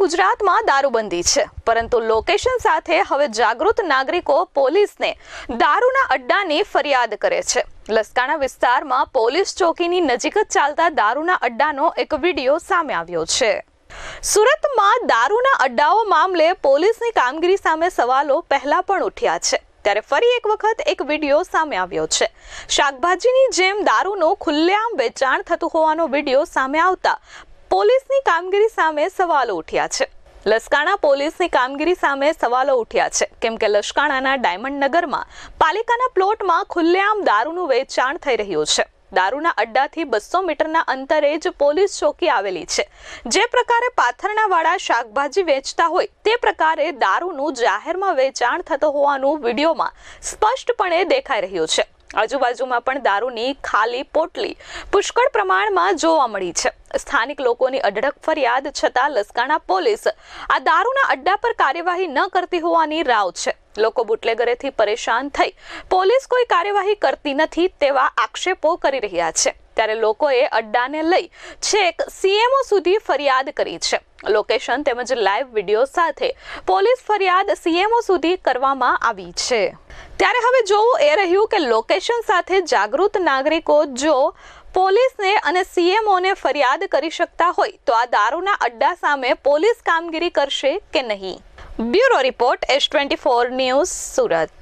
ગુજરાતમાં દારૂબંધી છે. પરંતુ લોકેશન સાથે હવે જાગૃત નાગરિકો પોલીસને દારૂના અડ્ડાની ફરિયાદ કરે છે. લસકાણા વિસ્તારમાં પોલીસ ચોકીની નજીક જ ચાલતા દારૂના અડ્ડાનો એક વીડિયો સામે આવ્યો છે. સુરતમાં દારૂના અડ્ડાઓ મામલે પોલીસની કામગીરી સામે સવાલો પહેલા પણ ઉઠ્યા છે. ત્યારે ફરી એક વખત એક વીડિયો સામે આવ્યો છે. શાકભાજીની જેમ દારૂનું ખુલ્લેઆમ વેચાણ થતું હોવાનો વીડિયો સામે આવતા પોલીસની કામગીરી સામે સવાલો ઉઠ્યા છે. લસકાણા પોલીસની કામગીરી સામે સવાલો ઉઠ્યા છે. કેમ કે લસકાણાના ડાયમંડ નગરમાં પાલિકાના પ્લોટમાં ખુલ્લેઆમ દારૂનું વેચાણ થઈ રહ્યું છે. દારૂના અડ્ડાથી બસો મીટરના અંતરે જ પોલીસ ચોકી આવેલી છે. જે પ્રકારે પાથરણાવાળા શાકભાજી વેચતા હોય તે પ્રકારે દારૂનું જાહેરમાં વેચાણ થતો હોવાનું વિડીયોમાં સ્પષ્ટપણે દેખાઈ રહ્યું છે. આજુબાજુમાં પણ દારૂની ખાલી પોટલી પુષ્કળ પ્રમાણમાં જોવા મળી છે. સ્થાનિક લોકોની અઢળક ફરિયાદ છતાં લસકાણા પોલીસ આ દારૂના અડ્ડા પર કાર્યવાહી ન કરતી હોવાની રાવ છે. લોકો બુટલેગરેથી પરેશાન થઈ પોલીસ કોઈ કાર્યવાહી કરતી નથી તેવા આક્ષેપો કરી રહ્યા છે. ત્યારે લોકોએ અડ્ડાને લઈ છેક સીએમઓ સુધી ફરિયાદ કરી છે. લોકેશન તેમજ લાઈવ વીડિયો સાથે પોલીસ ફરિયાદ સીએમઓ સુધી કરવામાં આવી છે. ત્યારે હવે જોવું એ રહ્યું કે લોકેશન સાથે જાગૃત નાગરિકો જો પોલીસને અને સીએમઓને ફરિયાદ કરી શકતા હોય, તો આ દારૂના અડ્ડા સામે પોલીસ કામગીરી કરશે કે નહીં? Bureau report S twenty four news Surat.